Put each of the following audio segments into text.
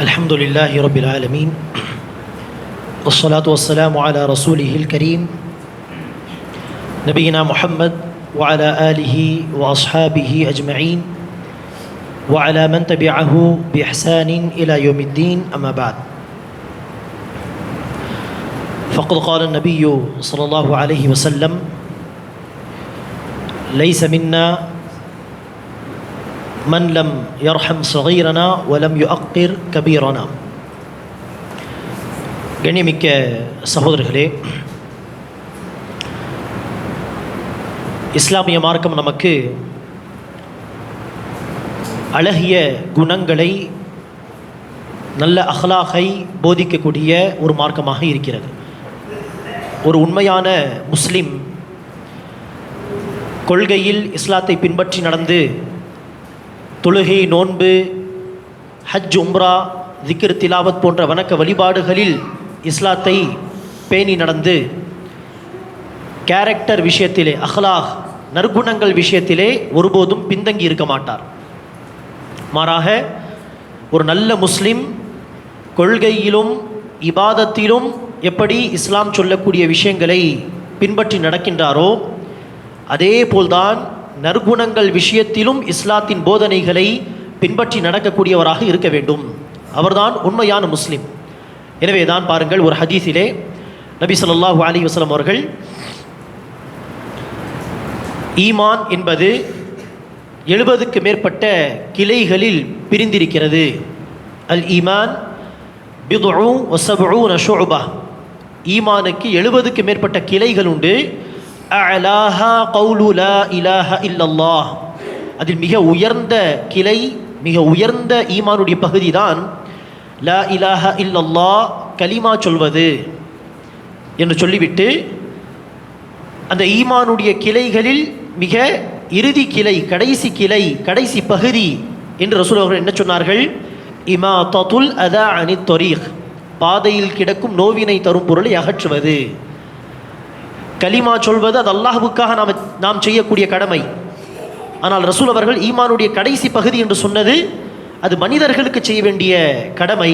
الحمد لله رب العالمين والصلاة والسلام على رسوله الكريم نبينا محمد وعلى آله وأصحابه أجمعين وعلى من تبعه بإحسان إلى يوم الدين أما بعد فقد قال النبي صلى الله عليه وسلم ليس منا மன் லம் யர்ஹம் சகீரனா வலம் யு அக்கீர் கபீரானா கண்ணியமிக்க சகோதரர்களே இஸ்லாமிய மார்க்கம் நமக்கு அழகிய குணங்களை நல்ல அகலாகை போதிக்கக்கூடிய ஒரு மார்க்கமாக இருக்கிறது. ஒரு உண்மையான முஸ்லீம் கொள்கையில் இஸ்லாத்தை பின்பற்றி நடந்து தொழுகை நோன்பு ஹஜ் உம்ரா திக்ர் திலாவத் போன்ற வணக்க வழிபாடுகளில் இஸ்லாத்தை பேணி நடந்து கேரக்டர் விஷயத்திலே அஹ்லாஹ் நற்குணங்கள் விஷயத்திலே ஒருபோதும் பின்தங்கி இருக்க மாட்டார். மாறாக ஒரு நல்ல முஸ்லிம் கொள்கையிலும் இபாதத்திலும் எப்படி இஸ்லாம் சொல்லக்கூடிய விஷயங்களை பின்பற்றி நடக்கின்றாரோ அதே போல்தான் நற்குணங்கள் விஷயத்திலும் இஸ்லாத்தின் போதனைகளை பின்பற்றி நடக்கக்கூடியவராக இருக்க வேண்டும். அவர்தான் உண்மையான முஸ்லிம். எனவே தான் பாருங்கள் ஒரு ஹதீஸிலே நபி சொல்லாஹு அலி வஸ்லம் அவர்கள் ஈமான் என்பது எழுபதுக்கு மேற்பட்ட கிளைகளில் பிரிந்திருக்கிறது. அல் ஈமான் பிதுஉ வசபுஊன ஈமானுக்கு எழுபதுக்கு மேற்பட்ட கிளைகள் உண்டு. அலாஹா கவுலு லா இலாஹ இல்லல்லாஹ் அதில் மிக உயர்ந்த கிளை மிக உயர்ந்த ஈமானுடைய பகுதி தான் லா இலாஹ இல்லல்லாஹ் கலிமா சொல்வது என்று சொல்லிவிட்டு அந்த ஈமானுடைய கிளைகளில் மிக இறுதி கிளை கடைசி கிளை கடைசி பகுதி என்று ரசூல் அவர்கள் என்ன சொன்னார்கள் இமா தத்துல் அதா அனி தொரீக் பாதையில் கிடக்கும் நோவினை தரும் பொருளை அகற்றுவது கலிமா சொல்வது அது அல்லாஹுக்காக நாம் நாம் செய்யக்கூடிய கடமை. ஆனால் ரசூல் அவர்கள் ஈமானுடைய கடைசி பகுதி என்று சொன்னது அது மனிதர்களுக்கு செய்ய வேண்டிய கடமை.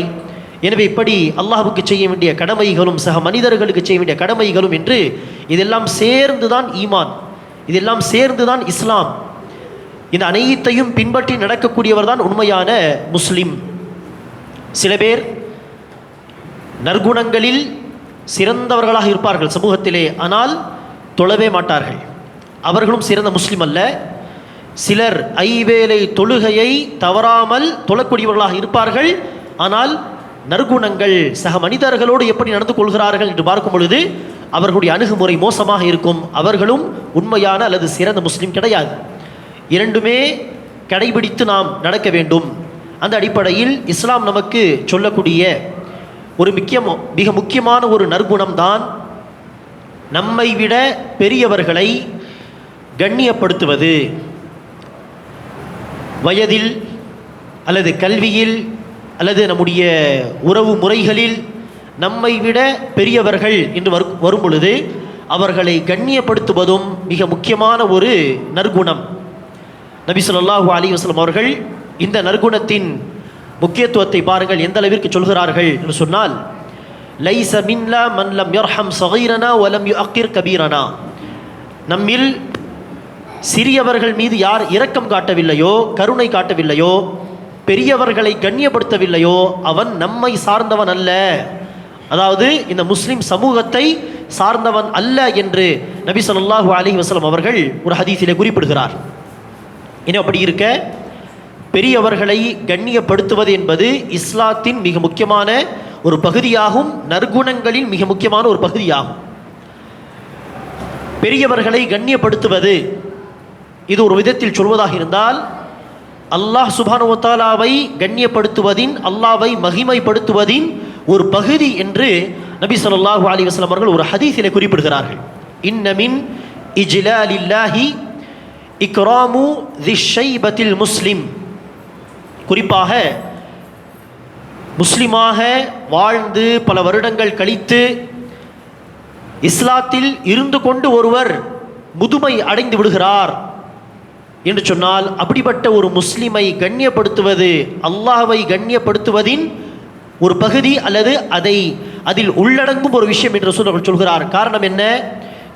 எனவே இப்படி அல்லாஹுக்கு செய்ய வேண்டிய கடமைகளும் சக மனிதர்களுக்கு செய்ய வேண்டிய கடமைகளும் என்று இதெல்லாம் சேர்ந்து தான் ஈமான். இதெல்லாம் சேர்ந்து தான் இஸ்லாம். இந்த அனைத்தையும் பின்பற்றி நடக்கக்கூடியவர் தான் உண்மையான முஸ்லிம். சில பேர் நற்குணங்களில் சிறந்தவர்களாக இருப்பார்கள் சமூகத்திலே ஆனால் தொழவே மாட்டார்கள். அவர்களும் சிறந்த முஸ்லிம் அல்ல. சிலர் ஐவேளை தொழுகையை தவறாமல் தொழக்கூடியவர்களாக இருப்பார்கள். ஆனால் நற்குணங்கள் சக மனிதர்களோடு எப்படி நடந்து கொள்கிறார்கள் என்று பார்க்கும் பொழுது அவர்களுடைய அணுகுமுறை மோசமாக இருக்கும். அவர்களும் உண்மையான அல்லது சிறந்த முஸ்லீம் கிடையாது. இரண்டுமே கடைபிடித்து நாம் நடக்க வேண்டும். அந்த அடிப்படையில் இஸ்லாம் நமக்கு சொல்லக்கூடிய ஒரு முக்கியமோ மிக முக்கியமான ஒரு நற்குணம் தான் நம்மை விட பெரியவர்களை கண்ணியப்படுத்துவது. வயதில் அல்லது கல்வியில் அல்லது நம்முடைய உறவு முறைகளில் நம்மை விட பெரியவர்கள் என்று வரு வரும் பொழுது அவர்களை கண்ணியப்படுத்துவதும் மிக முக்கியமான ஒரு நற்குணம். நபி சொல்லாஹு அலி வஸ்லம் அவர்கள் இந்த நற்குணத்தின் முக்கியத்துவத்தை பாருங்கள் எந்த அளவிற்கு சொல்கிறார்கள் என்று சொன்னால் லைச மின்லா மன்லம் யர்ஹம் சகீரனா ஒலம் யு அக்கிர் கபீரனா. நம்மில் சிறியவர்கள் மீது யார் இரக்கம் காட்டவில்லையோ கருணை காட்டவில்லையோ பெரியவர்களை கண்ணியப்படுத்தவில்லையோ அவன் நம்மை சார்ந்தவன் அல்ல. அதாவது இந்த முஸ்லிம் சமூகத்தை சார்ந்தவன் அல்ல என்று நபி சொல்லாஹு அலி வசலம் அவர்கள் ஒரு ஹதீஸிலே குறிப்பிடுகிறார். இனி அப்படி இருக்க பெரியவர்களை கண்ணியப்படுத்துவது என்பது இஸ்லாத்தின் மிக முக்கியமான ஒரு பகுதியாகும் நற்குணங்களின் மிக முக்கியமான ஒரு பகுதியாகும். பெரியவர்களை கண்ணியப்படுத்துவது இது ஒரு விதத்தில் சொல்வதாக இருந்தால் அல்லாஹ் சுபானுவத்தாலாவை கண்ணியப்படுத்துவதின் அல்லாவை மகிமைப்படுத்துவதின் ஒரு பகுதி என்று நபி சொல்லாஹு அலி வஸ்லம் அவர்கள் ஒரு ஹதீஸில் குறிப்பிடுகிறார்கள். இன்னமின் இஜ்லாலில்லாஹி இக்ராமு திஷைபத்தில் முஸ்லிம் குறிப்பாக முஸ்லிமாக வாழ்ந்து பல வருடங்கள் கழித்து இஸ்லாத்தில் இருந்து கொண்டு ஒருவர் முதுமை அடைந்து விடுகிறார் என்று சொன்னால் அப்படிப்பட்ட ஒரு முஸ்லிமை கண்ணியப்படுத்துவது அல்லாஹை கண்ணியப்படுத்துவதின் ஒரு பகுதி அல்லது அதை அதில் உள்ளடங்கும் ஒரு விஷயம் என்று ரசூல் சொல்கிறார். காரணம் என்ன?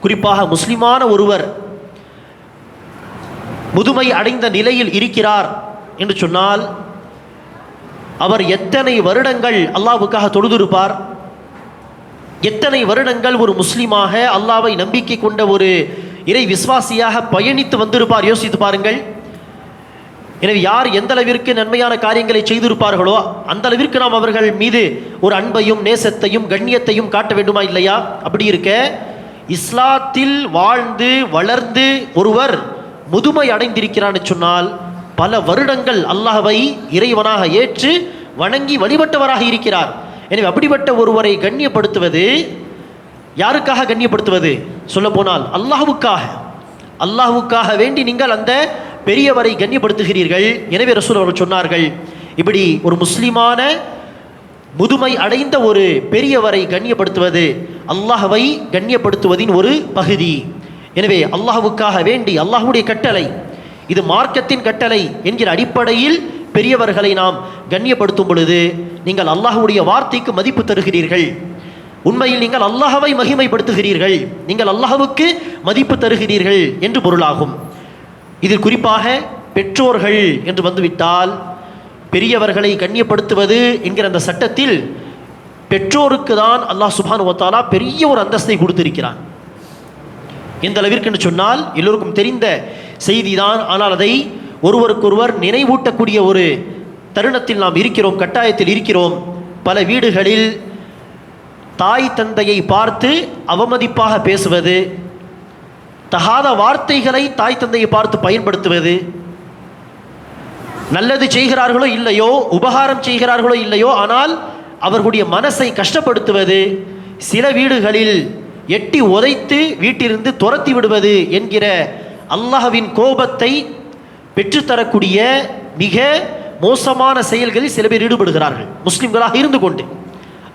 குறிப்பாக முஸ்லிமான ஒருவர் முதுமை அடைந்த நிலையில் இருக்கிறார். என்று சொன்னால் அவர் எத்தனை வருடங்கள் அல்லாவுக்காக தொழுதிருப்பார்? எத்தனை வருடங்கள் ஒரு முஸ்லீமாக அல்லாவை நம்பிக்கை கொண்ட ஒரு இறை விசுவாசியாக பயணித்து வந்திருப்பார்? யோசித்து பாருங்கள். எனவே யார் எந்த அளவிற்கு நன்மையான காரியங்களை செய்திருப்பார்களோ அந்த அளவிற்கு நாம் அவர்கள் மீது ஒரு அன்பையும் நேசத்தையும் கண்ணியத்தையும் காட்ட வேண்டுமா இல்லையா? அப்படி இருக்க இஸ்லாத்தில் வாழ்ந்து வளர்ந்து ஒருவர் முதுமை அடைந்திருக்கிறான்னு சொன்னால் பல வருடங்கள் அல்லாஹ்வை இறைவனாக ஏற்று வணங்கி வழிபட்டவராக இருக்கிறார். எனவே அப்படிப்பட்ட ஒருவரை கண்ணியப்படுத்துவது யாருக்காக கண்ணியப்படுத்துவது? சொல்ல போனால் அல்லாஹுக்காக வேண்டி நீங்கள் அந்த பெரியவரை கண்ணியப்படுத்துகிறீர்கள். எனவே ரசூல் அவர்கள் சொன்னார்கள் இப்படி ஒரு முஸ்லிமான முதுமை அடைந்த ஒரு பெரியவரை கண்ணியப்படுத்துவது அல்லாஹவை கண்ணியப்படுத்துவதின் ஒரு பகுதி. எனவே அல்லாஹுக்காக வேண்டி அல்லாஹுடைய கட்டளை இது மார்க்கத்தின் கட்டளை என்கிற அடிப்படையில் பெரியவர்களை நாம் கண்ணியப்படுத்தும் பொழுது நீங்கள் அல்லாஹுடைய வார்த்தைக்கு மதிப்பு தருகிறீர்கள். உண்மையில் நீங்கள் அல்லாஹவை மகிமைப்படுத்துகிறீர்கள். நீங்கள் அல்லாஹவுக்கு மதிப்பு தருகிறீர்கள் என்று பொருளாகும். இதில் குறிப்பாக பெற்றோர்கள் என்று வந்துவிட்டால் பெரியவர்களை கண்ணியப்படுத்துவது என்கிற அந்த சட்டத்தில் பெற்றோருக்கு தான் அல்லாஹ் சுபானு வத்தாலா பெரிய ஒரு அந்தஸ்தை கொடுத்திருக்கிறான். எந்த அளவிற்கு என்று சொன்னால் எல்லோருக்கும் தெரிந்த செய்திதான். ஆனால் அதை ஒருவருக்கொருவர் நினைவூட்டக்கூடிய ஒரு தருணத்தில் நாம் இருக்கிறோம் கட்டாயத்தில் இருக்கிறோம். பல வீடுகளில் தாய் தந்தையை பார்த்து அவமதிப்பாக பேசுவது தகாத வார்த்தைகளை தாய் தந்தையை பார்த்து பயன்படுத்துவது நல்லது செய்கிறார்களோ இல்லையோ உபகாரம் செய்கிறார்களோ இல்லையோ ஆனால் அவர்களுடைய மனசை கஷ்டப்படுத்துவது சில வீடுகளில் எட்டி உதைத்து வீட்டிலிருந்து துரத்தி விடுவது என்கிற அல்லாஹவின் கோபத்தை பெற்றுத்தரக்கூடிய மிக மோசமான செயல்களில் சில பேர் ஈடுபடுகிறார்கள். முஸ்லிம்களாக இருந்து கொண்டு.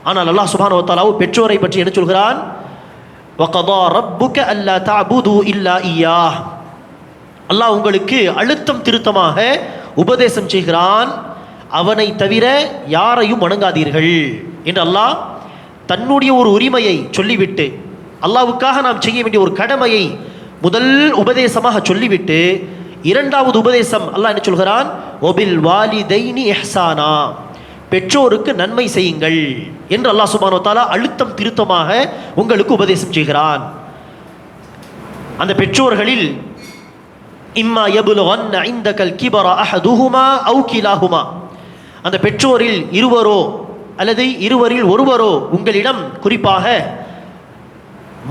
ஆனால் அல்லாஹ் சுபானோத்தாலாவோ பெற்றோரை பற்றி என்ன சொல்கிறான்? அல்லாஹ் உங்களுக்கு அழுத்தம் திருத்தமாக உபதேசம் செய்கிறான். அவனை தவிர யாரையும் வணங்காதீர்கள். என்று அல்லாஹ் தன்னுடைய ஒரு உரிமையை சொல்லிவிட்டு அல்லாவுக்காக நாம் செய்ய வேண்டிய ஒரு கடமையை முதல் உபதேசமாக சொல்லிவிட்டு இரண்டாவது உபதேசம் அல்லாஹ் என்ன சொல்கிறான்? ஒபில் வாலிதைனி எஹ்சானா பெற்றோருக்கு நன்மை செய்யுங்கள் என்று அல்லாஹ் சுபானோ தாலா அழுத்தம் திருத்தமாக உங்களுக்கு உபதேசம் செய்கிறான். அந்த பெற்றோர்களில் இம்மா யபுலுகன்ன இந்தகல் கிபர அஹதுஹுமா அவு கிலாஹுமா. அந்த பெற்றோரில் இருவரோ அல்லது இருவரில் ஒருவரோ உங்களிடம் குறிப்பாக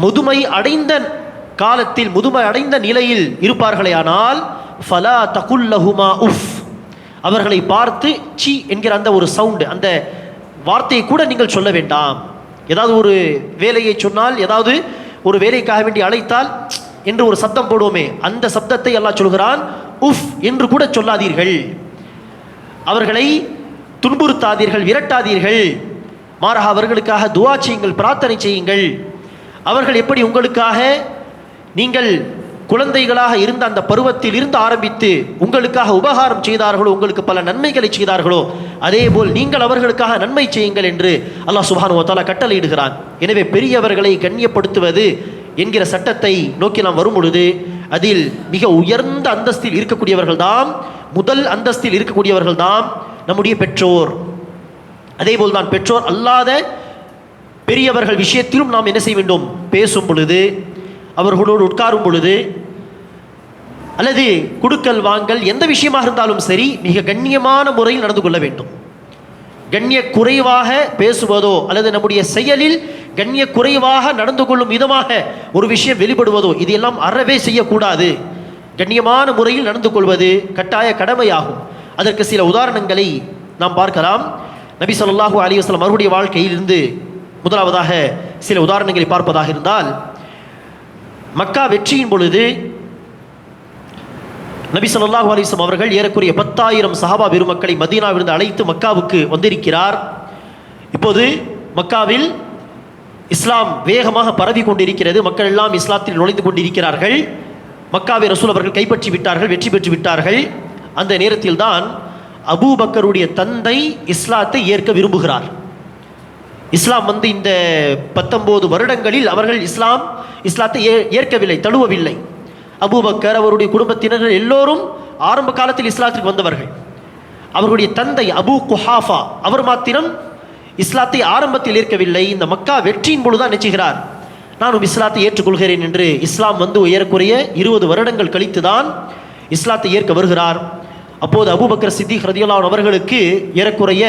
முதுமை அடைந்த காலத்தில் முதுமை அடைந்த நிலையில் இருப்பார்களேயானால் ஃபலா தகுல்லஹுமா உஃப். அவர்களை பார்த்து சி என்கிற அந்த ஒரு சவுண்டு அந்த வார்த்தையை கூட நீங்கள் சொல்ல வேண்டாம். ஏதாவது ஒரு வேலையை சொன்னால் ஏதாவது ஒரு வேலைக்காக வேண்டி அழைத்தால் என்று ஒரு சப்தம் போடுவோமே அந்த சப்தத்தை எல்லாம் சொல்கிறான் உஃப் என்று கூட சொல்லாதீர்கள். அவர்களை துன்புறுத்தாதீர்கள் விரட்டாதீர்கள். மாறாக அவர்களுக்காக துவா செய்யுங்கள் பிரார்த்தனை செய்யுங்கள். அவர்கள் எப்படி உங்களுக்காக நீங்கள் குழந்தைகளாக இருந்த அந்த பருவத்தில் இருந்து ஆரம்பித்து உங்களுக்காக உபகாரம் செய்தார்களோ உங்களுக்கு பல நன்மைகளை செய்தார்களோ அதே போல் நீங்கள் அவர்களுக்காக நன்மை செய்யுங்கள் என்று அல்லாஹ் சுபானு தாலா கட்டளையிடுகிறான். எனவே பெரியவர்களை கண்ணியப்படுத்துவது என்கிற சட்டத்தை நோக்கி நாம் வரும் பொழுது அதில் மிக உயர்ந்த அந்தஸ்தில் இருக்கக்கூடியவர்கள் தான் முதல் அந்தஸ்தில் இருக்கக்கூடியவர்கள் தான் நம்முடைய பெற்றோர். அதேபோல் தான் பெற்றோர் அல்லாத பெரியவர்கள் விஷயத்திலும் நாம் என்ன செய்ய வேண்டும்? பேசும் பொழுது அவர்களோடு உட்காரும் பொழுது அல்லது குடுக்கல் வாங்கல் எந்த விஷயமாக இருந்தாலும் சரி மிக கண்ணியமான முறையில் நடந்து கொள்ள வேண்டும். கண்ணிய குறைவாக பேசுவதோ அல்லது நம்முடைய செயலில் கண்ணிய குறைவாக நடந்து கொள்ளும் விதமாக ஒரு விஷயம் வெளிப்படுவதோ இதையெல்லாம் அறவே செய்யக்கூடாது. கண்ணியமான முறையில் நடந்து கொள்வது கட்டாய கடமையாகும். அதற்கு சில உதாரணங்களை நாம் பார்க்கலாம். நபி சொல்லாஹூ அலைஹி வஸல்லம் அவருடைய வாழ்க்கையிலிருந்து முதலாவதாக சில உதாரணங்களை பார்ப்பதாக இருந்தால் மக்கா வெற்றியின் பொழுது நபி சொல்லாஹு அலிஸ்லாம் அவர்கள் ஏறக்குரிய பத்தாயிரம் சஹாபா பெருமக்களை மதீனாவிலிருந்து அழைத்து மக்காவுக்கு வந்திருக்கிறார். இப்போது மக்காவில் இஸ்லாம் வேகமாக பரவி கொண்டிருக்கிறது. மக்கள் எல்லாம் இஸ்லாத்தில் நுழைந்து கொண்டிருக்கிறார்கள். மக்காவை ரசூல் அவர்கள் கைப்பற்றி விட்டார்கள் வெற்றி பெற்று விட்டார்கள். அந்த நேரத்தில் தான் அபூபக்கருடைய தந்தை இஸ்லாத்தை ஏற்க விரும்புகிறார். இஸ்லாம் வந்து இந்த பத்தொம்போது வருடங்களில் அவர்கள் இஸ்லாம் இஸ்லாத்தை ஏ ஏற்கவில்லை தழுவவில்லை. அபூபக்கர் அவருடைய குடும்பத்தினர்கள் எல்லோரும் ஆரம்ப காலத்தில் இஸ்லாத்திற்கு வந்தவர்கள். அவர்களுடைய தந்தை அபூ குஹாஃபா அவர் மாத்திரம் இஸ்லாத்தை ஆரம்பத்தில் ஏற்கவில்லை. இந்த மக்கா வெற்றியின் பொழுதுதான் நினைச்சுகிறார். நானும் இஸ்லாத்தை ஏற்றுக்கொள்கிறேன் என்று இஸ்லாம் வந்து ஏறக்குறைய இருபது வருடங்கள் கழித்து தான் இஸ்லாத்தை ஏற்க வருகிறார். அப்போது அபூபக்கர் சித்திக் ரதியல்லான் அவர்களுக்கு ஏறக்குறைய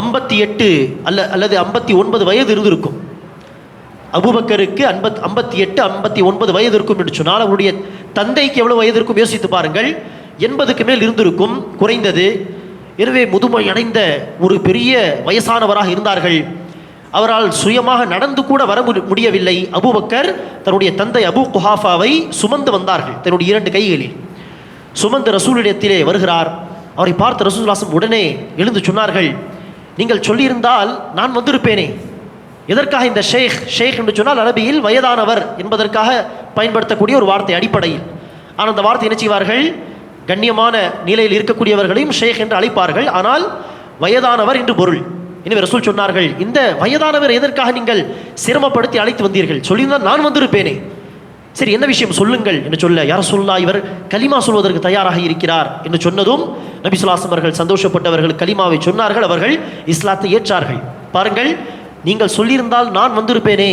ஐம்பத்தி எட்டு அல்ல அல்லது ஐம்பத்தி ஒன்பது வயது இருந்திருக்கும். அபுபக்கருக்கு ஐம்பத் ஐம்பத்தி எட்டு ஐம்பத்தி ஒன்பது வயது இருக்கும் என்று சொன்னால் அவருடைய தந்தைக்கு எவ்வளோ வயது இருக்கும் யோசித்து பாருங்கள். எண்பதுக்கு மேல் இருந்திருக்கும் குறைந்தது. எனவே முதுமை அடைந்த ஒரு பெரிய வயசானவராக இருந்தார்கள். அவரால் சுயமாக நடந்து கூட வர முடியவில்லை. அபுபக்கர் தன்னுடைய தந்தை அபு குஹாஃபாவை சுமந்து வந்தார்கள் தன்னுடைய இரண்டு கைகளில். சுமந்து ரசூலிடத்திலே வருகிறார். அவரை பார்த்த ரசூல்லாசம் உடனே எழுந்து சொன்னார்கள் நீங்கள் சொல்லியிருந்தால் நான் வந்திருப்பேனே. எதற்காக இந்த ஷேக்? ஷேக் என்று சொன்னால் அரபியில் வயதானவர் என்பதற்காக பயன்படுத்தக்கூடிய ஒரு வார்த்தை அடிப்படையில். ஆனால் அந்த வார்த்தை என்ன செய்வார்கள்? கண்ணியமான நிலையில் இருக்கக்கூடியவர்களையும் ஷேக் என்று அழைப்பார்கள். ஆனால் வயதானவர் என்று பொருள். எனவே ரசூல் சொன்னார்கள் இந்த வயதானவர் எதற்காக நீங்கள் சிரமப்படுத்தி அழைத்து வந்தீர்கள்? சொல்லியிருந்தால் நான் வந்திருப்பேனே. சரி என்ன விஷயம்? சொல்லுங்கள் என்று சொல்ல யார் சொல்லா இவர் கலிமா சொல்வதற்கு தயாராக இருக்கிறார் என்று சொன்னதும் நபி அவர்கள் சந்தோஷப்பட்டவர்கள் கலிமாவை சொன்னார்கள் அவர்கள் இஸ்லாத்தை ஏற்றார்கள். பாருங்கள் நீங்கள் சொல்லியிருந்தால் நான் வந்திருப்பேனே.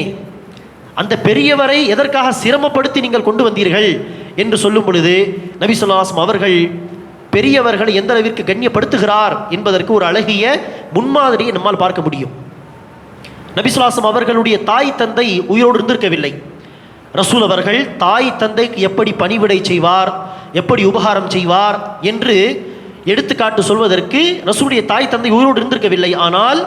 அந்த பெரியவரை எதற்காக சிரமப்படுத்தி நீங்கள் கொண்டு வந்தீர்கள் என்று சொல்லும் பொழுது நபி ஸல்லல்லாஹு அவர்கள் பெரியவர்களை எந்த அளவிற்கு கண்ணியப்படுத்துகிறார் என்பதற்கு ஒரு அழகிய முன்மாதிரியை நம்மால் பார்க்க முடியும். நபிசுலாசம் அவர்களுடைய தாய் தந்தை உயிரோடு இருந்திருக்கவில்லை. ரசூல் அவர்கள் தாய் தந்தைக்கு எப்படி பணிவிடை செய்வார் எப்படி உபகாரம் செய்வார் என்று எடுத்துக்காட்டு சொல்வதற்கு ரசூலுடைய தாய் தந்தை உயிரோடு இருந்திருக்கவில்லை. ஆனால்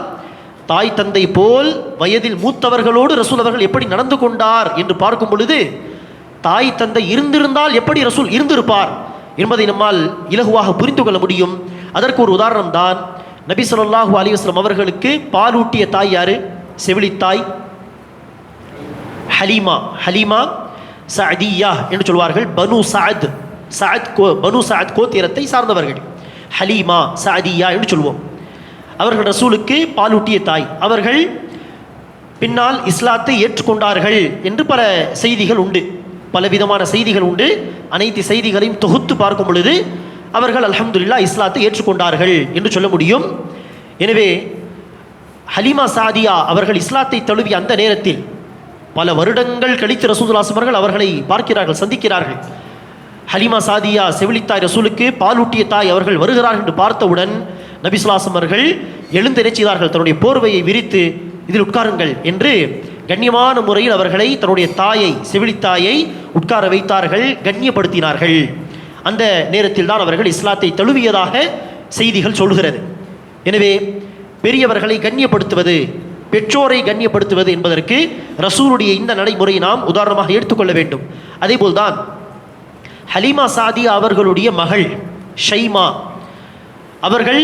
தாய் தந்தை போல் வயதில் மூத்தவர்களோடு ரசூல் அவர்கள் எப்படி நடந்து கொண்டார் என்று பார்க்கும் பொழுது தாய் தந்தை இருந்திருந்தால் எப்படி ரசூல் இருந்திருப்பார் என்பதை நம்மால் இலகுவாக புரிந்து கொள்ள முடியும். அதற்கு ஒரு உதாரணம் தான் நபி சொல்லாஹு அலைஹி அவர்களுக்கு பாலூட்டிய தாய் யாரு? செவிலித்தாய். ஹலீமா ஹலீமா சஅதியா என்று சொல்வார்கள். பனு சஅத் சஅத் கோ பனு சஅத் கோத்திரத்தை சார்ந்தவர்கள். ஹலீமா சஅதியா என்று சொல்வோம். அவர்கள் ரசூலுக்கு பாலூட்டிய தாய். அவர்கள் பின்னால் இஸ்லாத்தை ஏற்றுக்கொண்டார்கள் என்று பல செய்திகள் உண்டு. பல விதமான செய்திகள் உண்டு. அனைத்து செய்திகளையும் தொகுத்து பார்க்கும் பொழுது அவர்கள் அலமதுல்லா இஸ்லாத்தை ஏற்றுக்கொண்டார்கள் என்று சொல்ல முடியும். எனவே ஹலீமா சாதியா அவர்கள் இஸ்லாத்தை தழுவிய அந்த நேரத்தில் பல வருடங்கள் கழித்து ரசூதுல்லாசம் அவர்கள் அவர்களை பார்க்கிறார்கள் சந்திக்கிறார்கள். ஹலிமா சாதியா செவிலித்தாய் ரசூலுக்கு பாலூட்டிய தாய் அவர்கள் வருகிறார்கள் என்று பார்த்தவுடன் நபிசுலாசம் அவர்கள் எழுந்து நினைச்சார்கள் தன்னுடைய போர்வையை விரித்து இதில் உட்காருங்கள் என்று கண்ணியமான முறையில் அவர்களை தன்னுடைய தாயை செவிலித்தாயை உட்கார வைத்தார்கள் கண்ணியப்படுத்தினார்கள். அந்த நேரத்தில் தான் அவர்கள் இஸ்லாத்தை தழுவியதாக செய்திகள் சொல்கிறது எனவே பெரியவர்களை கண்ணியப்படுத்துவது பெற்றோரை கண்ணியப்படுத்துவது என்பதற்கு ரசூலுடைய இந்த நடைமுறையை நாம் உதாரணமாக எடுத்துக்கொள்ள வேண்டும். அதேபோல்தான் ஹலீமா சாதி அவர்களுடைய மகள் ஷைமா அவர்கள்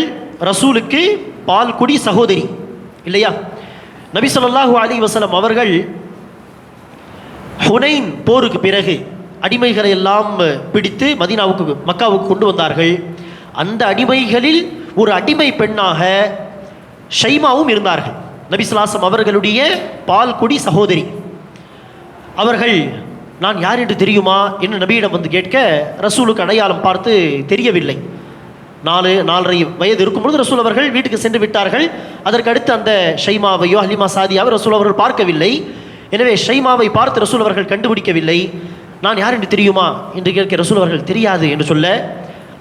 ரசூலுக்கு பால்குடி சகோதரி இல்லையா? நபி ஸல்லல்லாஹு அலி வசலம் அவர்கள் ஹுனைன் போருக்கு பிறகு அடிமைகளை எல்லாம் பிடித்து மதீனாவுக்கு மக்காவுக்கு கொண்டு வந்தார்கள். அந்த அடிமைகளில் ஒரு அடிமை பெண்ணாக ஷைமாவும் இருந்தார்கள். நபிசுலாசம் அவர்களுடைய பால்குடி சகோதரி. அவர்கள் நான் யார் என்று தெரியுமா? என்று நபியிடம் வந்து கேட்க ரசூலுக்கு அடையாளம் பார்த்து தெரியவில்லை. நாலு நாலரை வயது இருக்கும்பொழுது ரசூல் அவர்கள் வீட்டுக்கு சென்று விட்டார்கள். அதற்கு அடுத்து அந்த ஷைமாவையோ ஹலிமா சாதியாவை ரசூல் அவர்கள் பார்க்கவில்லை. எனவே ஷைமாவை பார்த்து ரசூல் அவர்கள் கண்டுபிடிக்கவில்லை. நான் யார் என்று தெரியுமா? என்று கேட்க ரசூல் அவர்கள் தெரியாது என்று சொல்ல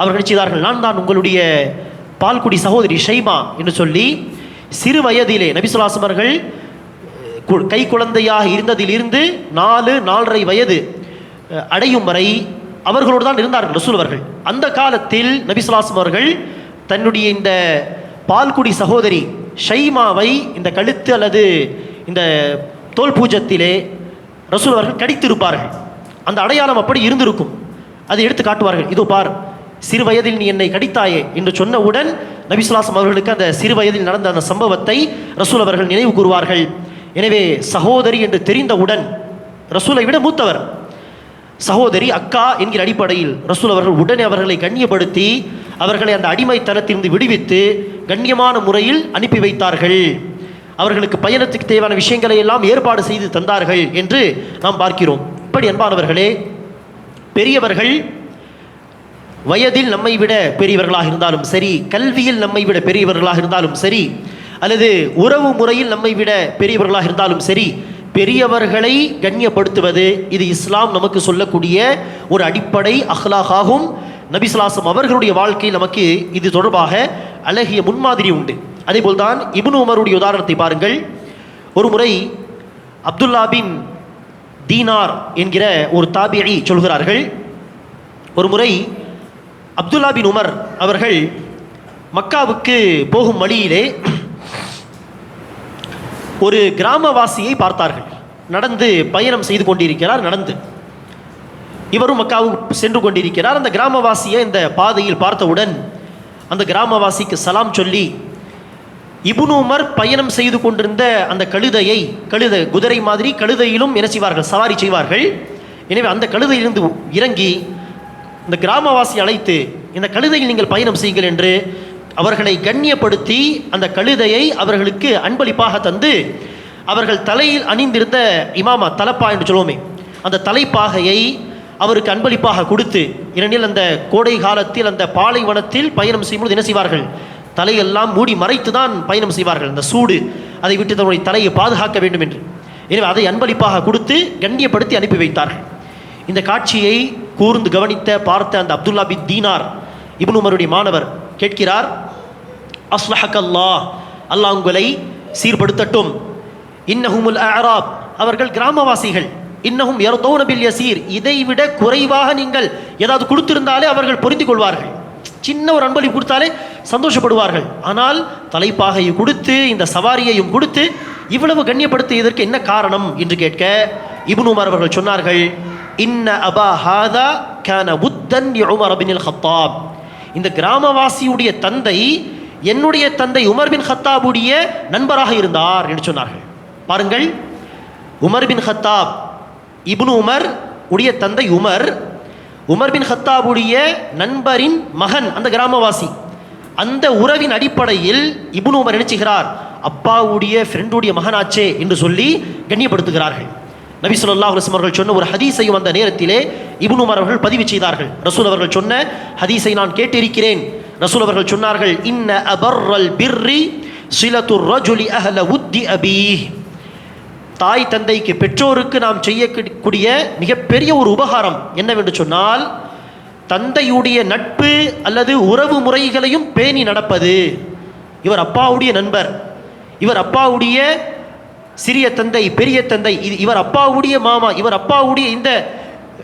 அவர்கள் செய்தார்கள்? நான் தான் உங்களுடைய பால்குடி சகோதரி ஷைமா என்று சொல்லி சிறு வயதிலே நபிசுல்லாசம் அவர்கள் கு- கை குழந்தையாக இருந்ததிலிருந்து நாலு நாலரை வயது அடையும் வரை அவர்களோடு தான் இருந்தார்கள் ரசூல் அவர்கள். அந்த காலத்தில் நபிசுல்லாசம் அவர்கள் தன்னுடைய இந்த பால்குடி சகோதரி ஷைமாவை இந்த கழுத்து அல்லது இந்த தோல் பூஜத்திலே ரசூல் அவர்கள் கடித்திருப்பார்கள். அந்த அடையாளம் அப்படி இருந்திருக்கும். அதை எடுத்து காட்டுவார்கள். இதோ பார் சிறு வயதில் நீ என்னை கடித்தாயே என்று சொன்னவுடன் நபிசுலாசம் அவர்களுக்கு அந்த சிறு வயதில் நடந்த அந்த சம்பவத்தை ரசூல் அவர்கள் நினைவு கூறுவார்கள். எனவே சகோதரி என்று தெரிந்தவுடன் ரசூலை விட மூத்தவர். சகோதரி அக்கா என்கிற அடிப்படையில் ரசூல் அவர்கள் உடனே அவர்களை கண்ணியப்படுத்தி அவர்களை அந்த அடிமைத்தனத்திலிருந்து விடுவித்து கண்ணியமான முறையில் அனுப்பி வைத்தார்கள். அவர்களுக்கு பயணத்துக்கு தேவையான விஷயங்களை எல்லாம் ஏற்பாடு செய்து தந்தார்கள் என்று நாம் பார்க்கிறோம். இப்படி அன்பானவர்களே பெரியவர்கள் வயதில் நம்மை விட பெரியவர்களாக இருந்தாலும் சரி கல்வியில் நம்மை விட பெரியவர்களாக இருந்தாலும் சரி அல்லது உறவு முறையில் நம்மை விட பெரியவர்களாக இருந்தாலும் சரி பெரியவர்களை கண்ணியப்படுத்துவது இது இஸ்லாம் நமக்கு சொல்லக்கூடிய ஒரு அடிப்படை அஹ்லாகாகும். நபிசுலாசம் அவர்களுடைய வாழ்க்கையில் நமக்கு இது தொடர்பாக அழகிய முன்மாதிரி உண்டு. அதேபோல் தான் இப்னு உமருடைய உதாரணத்தை பாருங்கள். ஒரு முறை அப்துல்லா பின் தீனார் என்கிற ஒரு தாபியை சொல்கிறார்கள். ஒரு முறை அப்துல்லா பின் உமர் அவர்கள் மக்காவுக்கு போகும் வழியிலே ஒரு கிராமவாசியை பார்த்தார்கள். நடந்து பயணம் செய்து கொண்டிருக்கிறார் நடந்து. இவரும் மக்காவுக்கு சென்று கொண்டிருக்கிறார். அந்த கிராமவாசியை இந்த பாதையில் பார்த்தவுடன் அந்த கிராமவாசிக்கு சலாம் சொல்லி இபுனுமர் உமர் பயணம் செய்து கொண்டிருந்த அந்த கழுதையை கழுதை குதிரை மாதிரி கழுதையிலும் என்ன செய்வார்கள்? சவாரி செய்வார்கள்? எனவே அந்த கழுதையிலிருந்து இறங்கி இந்த கிராமவாசி அழைத்து இந்த கழுதையில் நீங்கள் பயணம் செய்யுங்கள் என்று அவர்களை கண்ணியப்படுத்தி அந்த கழுதையை அவர்களுக்கு அன்பளிப்பாக தந்து அவர்கள் தலையில் அணிந்திருந்த இமாமா தலப்பா என்று சொல்லுவோமே அந்த தலைப்பாகையை அவருக்கு அன்பளிப்பாக கொடுத்து ஏனெனில் அந்த கோடை காலத்தில் அந்த பாலைவனத்தில் பயணம் செய்யும்போது என்ன செய்வார்கள்? தலையெல்லாம் மூடி மறைத்து தான் பயணம் செய்வார்கள். அந்த சூடு அதை விட்டு தன்னுடைய தலையை பாதுகாக்க வேண்டும் என்று. எனவே அதை அன்பளிப்பாக கொடுத்து கண்ணியப்படுத்தி அனுப்பி வைத்தார்கள். இந்த காட்சியை கூர்ந்து கவனித்த பார்த்த அந்த அப்துல்லா பின் தீனார் இப்னு உமருடைய மாணவர் கேட்கிறார் அஸ்லஹக் அல்லாஹ் அல்லாஹ் உங்களை சீர்படுத்தட்டும். இன்னஹுமுல் அராப் அவர்கள் கிராமவாசிகள். இன்னஹும் யர்தௌன பில் யசீர் இதை விட குறைவாக நீங்கள் ஏதாவது கொடுத்திருந்தாலே அவர்கள் பொருந்தி கொள்வார்கள். சின்ன ஒரு அன்பளிப்பு கொடுத்தாலே சந்தோஷப்படுவார்கள். ஆனால் தலைப்பாகையை கொடுத்து இந்த சவாரியையும் கொடுத்து இவ்வளவு கண்ணியப்படுத்தியதற்கு என்ன காரணம்? என்று கேட்க இபுனுமார் அவர்கள் சொன்னார்கள் இன்ன அபா ஹாதா கான புத்தன் உமர் பின் ஹத்தாப் இந்த கிராமவாசியுடைய தந்தை என்னுடைய தந்தை உமர் பின் ஹத்தாபுடைய நண்பராக இருந்தார் என்று சொன்னார்கள். பாருங்கள் உமர் பின் ஹத்தாப் இப்னு உமர் உடைய தந்தை உமர் உமர் பின் ஹத்தாபுடைய நண்பரின் மகன் அந்த கிராமவாசி. அந்த உறவின் அடிப்படையில் இப்னு உமர் நினைச்சுகிறார் அப்பாவுடைய ஃப்ரெண்டுடைய மகனாச்சே என்று சொல்லி கண்ணியப்படுத்துகிறார்கள். நபி ஸல்லல்லாஹு அலைஹி அவர்கள் சொன்ன ஒரு ஹதீஸை வந்த நேரத்திலே இப்னு உமர் அவர்கள் பதிவு செய்தார்கள். ரசூல் அவர்கள் சொன்ன ஹதீஸை நான் கேட்டிருக்கிறேன். ரசூல் அவர்கள் சொன்னார்கள் இன்ன அபர்ரல் பிர்ரி சிலத்துர் ரஜுலி அஹல உத்தி அபி தாய் தந்தைக்கு பெற்றோருக்கு நாம் செய்யக்கூடிய மிகப்பெரிய ஒரு உபகாரம் என்னவென்று சொன்னால் தந்தையுடைய நட்பு அல்லது உறவு முறைகளையும் பேணி நடப்பது. இவர் அப்பாவுடைய நண்பர். இவர் அப்பாவுடைய சிறிய தந்தை பெரிய தந்தை இது இவர் அப்பாவுடைய மாமா இவர் அப்பாவுடைய இந்த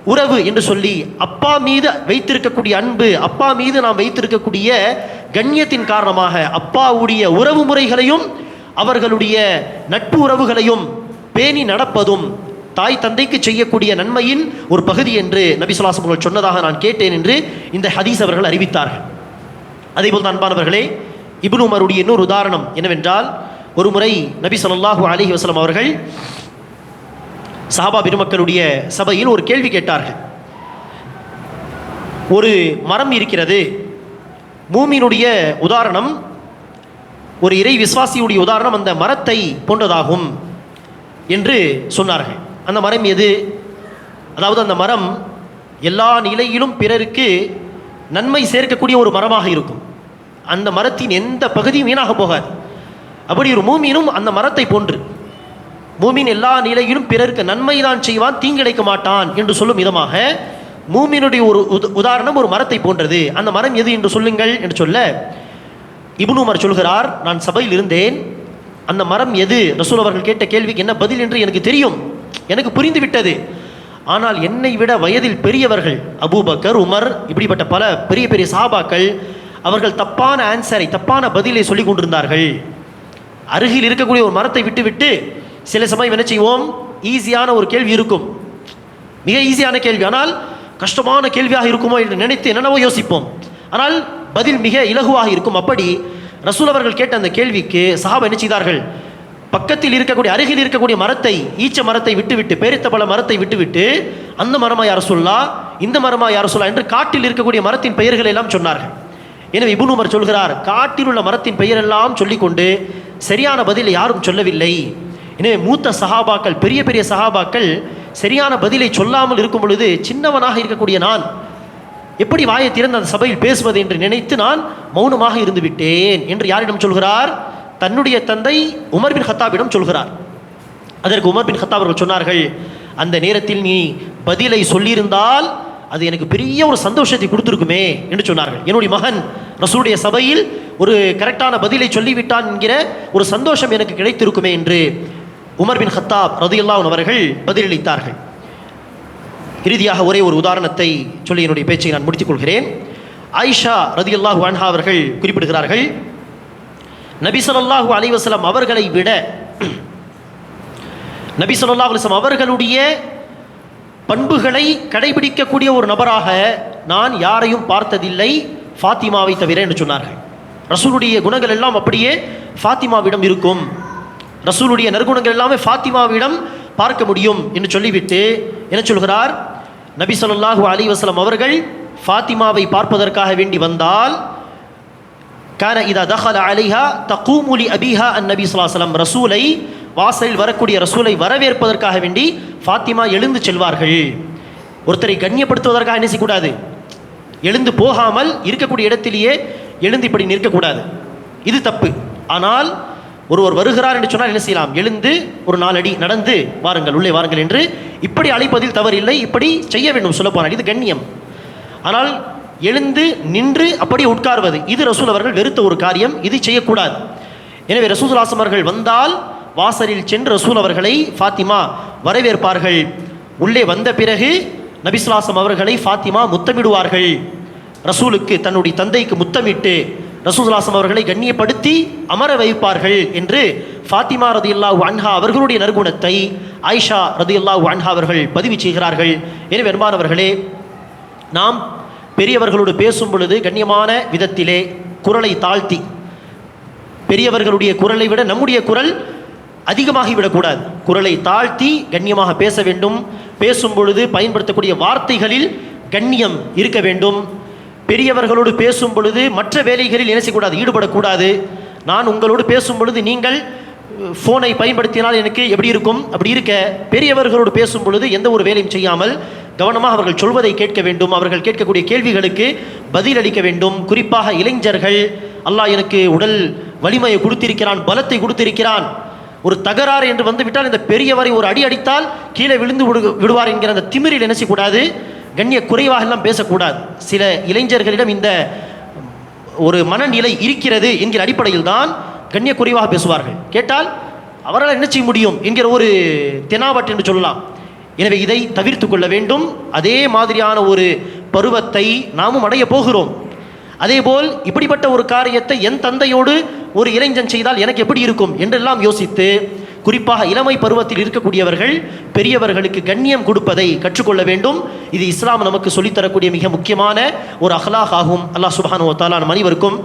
உறவு என்று சொல்லி அப்பா மீது வைத்திருக்கக்கூடிய அன்பு அப்பா மீது நாம் வைத்திருக்கக்கூடிய கண்ணியத்தின் காரணமாக அப்பாவுடைய உறவு முறைகளையும் அவர்களுடைய நட்பு உறவுகளையும் பேணி நடப்பதும் தாய் தந்தைக்கு செய்யக்கூடிய நன்மையின் ஒரு பகுதி என்று நபி சொல்லாசம் அவர்கள் சொன்னதாக நான் கேட்டேன் என்று இந்த ஹதீஸ் அவர்கள் அறிவித்தார்கள். அதேபோல் தான் அன்பானவர்களே இப்னு உமருடைய இன்னொரு உதாரணம் என்னவென்றால் ஒரு முறை நபி சொல்லாஹு அலைஹி வஸல்லம் அவர்கள் சஹாபா பெருமக்களுடைய சபையில் ஒரு கேள்வி கேட்டார்கள். ஒரு மரம் இருக்கிறது பூமியினுடைய உதாரணம் ஒரு இறை விசுவாசியுடைய உதாரணம் அந்த மரத்தை போன்றதாகும் என்று சொன்னார்கள். அந்த மரம் எது? அதாவது அந்த மரம் எல்லா நிலையிலும் பிறருக்கு நன்மை சேர்க்கக்கூடிய ஒரு மரமாக இருக்கும். அந்த மரத்தின் எந்த பகுதியும் வீணாக போகாது. அப்படி ஒரு மூமினும் அந்த மரத்தை போன்று. மூமின் எல்லா நிலையிலும் பிறருக்கு நன்மை தான் செய்வான் தீங்கிழைக்க மாட்டான் என்று சொல்லும் விதமாக மூமினுடைய ஒரு உத- உதாரணம் ஒரு மரத்தை போன்றது. அந்த மரம் எது என்று சொல்லுங்கள் என்று சொல்ல இபுனு உமர் சொல்கிறார் நான் சபையில் இருந்தேன் அந்த மரம் எது? ரசூல் அவர்கள் கேட்ட கேள்விக்கு என்ன பதில் என்று எனக்கு தெரியும். எனக்கு புரிந்து விட்டது. ஆனால் என்னை விட வயதில் பெரியவர்கள் அபூபக்கர் உமர் இப்படிப்பட்ட பல பெரிய பெரிய சாபாக்கள் அவர்கள் தப்பான ஆன்சரை தப்பான பதிலை சொல்லிக் கொண்டிருந்தார்கள். அருகில் இருக்கக்கூடிய ஒரு மரத்தை விட்டுவிட்டு சில சமயம் என்ன செய்வோம்? ஈஸியான ஒரு கேள்வி இருக்கும். மிக ஈஸியான கேள்வி. ஆனால் கஷ்டமான கேள்வியாக இருக்குமோ என்று நினைத்து என்னென்னவோ யோசிப்போம். ஆனால் பதில் மிக இலகுவாக இருக்கும். அப்படி ரசூல் அவர்கள் கேட்ட அந்த கேள்விக்கு சஹாபா என்ன செய்தார்கள்? பக்கத்தில் இருக்கக்கூடிய அருகில் இருக்கக்கூடிய மரத்தை ஈச்ச மரத்தை விட்டுவிட்டு பேரித்த பல மரத்தை விட்டுவிட்டு அந்த மரமா யார் சொல்லா இந்த மரமா யார் சொல்லா என்று காட்டில் இருக்கக்கூடிய மரத்தின் பெயர்களை எல்லாம் சொன்னார்கள். எனவே இபுன் உமர் சொல்கிறார் காட்டில் உள்ள மரத்தின் பெயரெல்லாம் சொல்லிக்கொண்டு சரியான பதிலை யாரும் சொல்லவில்லை. எனவே மூத்த சஹாபாக்கள் பெரிய பெரிய சஹாபாக்கள் சரியான பதிலை சொல்லாமல் இருக்கும் பொழுது சின்னவனாக இருக்கக்கூடிய நான் எப்படி வாயை திறந்து அந்த சபையில் பேசுவது என்று நினைத்து நான் மௌனமாக இருந்து விட்டேன் என்று யாரிடம் சொல்கிறார்? தன்னுடைய தந்தை உமர் பின் ஹத்தாபிடம் சொல்கிறார். அதற்கு உமர் பின் ஹத்தாப் அவர்கள் சொன்னார்கள் அந்த நேரத்தில் நீ பதிலை சொல்லியிருந்தால் அது எனக்கு பெரிய ஒரு சந்தோஷத்தை கொடுத்துருக்குமே என்று சொன்னார்கள். என்னுடைய மகன் ரசூடைய சபையில் ஒரு கரெக்டான பதிலை சொல்லிவிட்டான் என்கிற ஒரு சந்தோஷம் எனக்கு கிடைத்திருக்குமே என்று உமர் பின் ஹத்தாப் ரதியுல்லாஹ் அவர்கள் பதிலளித்தார்கள். இறுதியாக ஒரே ஒரு உதாரணத்தை சொல்லி என்னுடைய பேச்சை நான் முடித்துக் கொள்கிறேன். ஆயிஷா ரதியுல்லாஹு அன்ஹா அவர்கள் குறிப்பிடுகிறார்கள் நபி அலிவசலம் அவர்களை விட நபி ஸல்லல்லாஹு அவர்களுடைய பண்புகளை கடைபிடிக்கக்கூடிய ஒரு நபராக நான் யாரையும் பார்த்ததில்லை ஃபாத்திமாவை தவிர என்று சொன்னார்கள். ரசூலுடைய குணங்கள் எல்லாம் அப்படியே ஃபாத்திமாவிடம் இருக்கும். ரசூலுடைய நற்குணங்கள் எல்லாமே ஃபாத்திமாவிடம் பார்க்க முடியும் என்று சொல்லிவிட்டு என்ன சொல்கிறார்? நபி சொல்லாஹு அலி வசலம் அவர்கள் ஃபாத்திமாவை பார்ப்பதற்காக வேண்டி வந்தால் கான இதா தஹல அலைஹா தக்கூமுலி அபிஹா அன் நபி ஸல்லல்லாஹு ரசூலை வாசலில் வரக்கூடிய ரசூலை வரவேற்பதற்காக வேண்டி ஃபாத்திமா எழுந்து செல்வார்கள். ஒருத்தரை கண்ணியப்படுத்துவதற்காக என்ன செய்யக்கூடாது? எழுந்து போகாமல் இருக்கக்கூடிய இடத்திலேயே எழுந்து இப்படி நிற்கக்கூடாது. இது தப்பு. ஆனால் ஒருவர் வருகிறார் என்று சொன்னால் என்ன செய்யலாம்? எழுந்து ஒரு நாலடி நடந்து வாருங்கள் உள்ளே வாருங்கள் என்று இப்படி அழைப்பதில் தவறில்லை. இப்படி செய்ய வேண்டும் சொல்லப்போனால். இது கண்ணியம். ஆனால் எழுந்து நின்று அப்படி உட்கார்வது இது ரசூல் அவர்கள் வெறுத்த ஒரு காரியம். இது செய்யக்கூடாது. எனவே ரசூல் அவர்கள் வந்தால் வாசலில் சென்று ரசூல் அவர்களை ஃபாத்திமா வரவேற்பார்கள். உள்ளே வந்த பிறகு நபிசுலாசம் அவர்களை ஃபாத்திமா முத்தமிடுவார்கள். ரசூலுக்கு தன்னுடைய தந்தைக்கு முத்தமிட்டு ரசூலுல்லாஹம் அவர்களை கண்ணியப்படுத்தி அமர வைப்பார்கள் என்று ஃபாத்திமா ரதி அல்லா அன்ஹா அவர்களுடைய நற்குணத்தை ஆயிஷா ரதி அல்லா அன்ஹா அவர்கள் பதிவு செய்கிறார்கள். எனவே அன்பானவர்களே நாம் பெரியவர்களோடு பேசும் பொழுது கண்ணியமான விதத்திலே குரலை தாழ்த்தி பெரியவர்களுடைய குரலை விட நம்முடைய குரல் அதிகமாகிவிடக்கூடாது குரலை தாழ்த்தி கண்ணியமாக பேச வேண்டும். பேசும் பொழுது பயன்படுத்தக்கூடிய வார்த்தைகளில் கண்ணியம் இருக்க வேண்டும். பெரியவர்களோடு பேசும் பொழுது மற்ற வேலைகளில் என்ன செய்யக்கூடாது ஈடுபடக்கூடாது. நான் உங்களோடு பேசும் பொழுது நீங்கள் ஃபோனை பயன்படுத்தினால் எனக்கு எப்படி இருக்கும்? அப்படி இருக்க. பெரியவர்களோடு பேசும் பொழுது எந்த ஒரு வேலையும் செய்யாமல் கவனமாக அவர்கள் சொல்வதை கேட்க வேண்டும். அவர்கள் கேட்கக்கூடிய கேள்விகளுக்கு பதிலளிக்க வேண்டும். குறிப்பாக இளைஞர்கள் அல்லாஹ் எனக்கு உடல் வலிமையை கொடுத்திருக்கிறான் பலத்தை கொடுத்திருக்கிறான். ஒரு தகராறு என்று வந்துவிட்டால் இந்த பெரியவரை ஒரு அடி அடித்தால் கீழே விழுந்து விடு விடுவார் என்கிற அந்த திமிரில் நினைச்சக்கூடாது கண்ணிய குறைவாக எல்லாம் பேசக்கூடாது. சில இளைஞர்களிடம் இந்த ஒரு மனநிலை இருக்கிறது என்கிற அடிப்படையில் தான் கண்ணிய குறைவாக பேசுவார்கள். கேட்டால் அவரால் என்ன செய்ய முடியும் என்கிற ஒரு தெனாவட் என்று சொல்லலாம். எனவே இதை தவிர்த்து கொள்ள வேண்டும். அதே மாதிரியான ஒரு பருவத்தை நாமும் அடைய போகிறோம். அதேபோல் இப்படிப்பட்ட ஒரு காரியத்தை என் தந்தையோடு ஒரு இளைஞன் செய்தால் எனக்கு எப்படி இருக்கும் என்றெல்லாம் யோசித்து குறிப்பாக இளமை பருவத்தில் இருக்கக்கூடியவர்கள் பெரியவர்களுக்கு கண்ணியம் கொடுப்பதை கற்றுக்கொள்ள வேண்டும். இது இஸ்லாம் நமக்கு சொல்லித்தரக்கூடிய மிக முக்கியமான ஒரு அஹ்லாக் ஆகும். அல்லாஹ் சுபானு தாலா நம் அனைவருக்கும்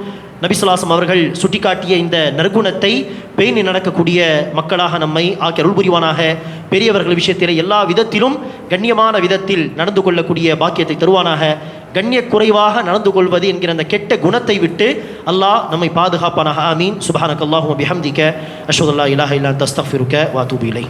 நபிசுல்லாசம் அவர்கள் சுட்டிக்காட்டிய இந்த நற்குணத்தை பேணி நடக்கக்கூடிய மக்களாக நம்மை ஆக்கிய அருள் புரிவானாக. பெரியவர்கள் விஷயத்தில் எல்லா விதத்திலும் கண்ணியமான விதத்தில் நடந்து கொள்ளக்கூடிய பாக்கியத்தை தருவானாக. கண்ணிய குறைவாக நடந்து கொள்வது என்கிற அந்த கெட்ட குணத்தை விட்டு அல்லாஹ் நம்மை பாதுகாப்பானாக. ஆமீன். சுபானக் அல்லாஹும் பிஹம்திக்க அஷோதல்லா இலாஹ இல்லா தஸ்தஃபிருக்க வாத்தூபிலை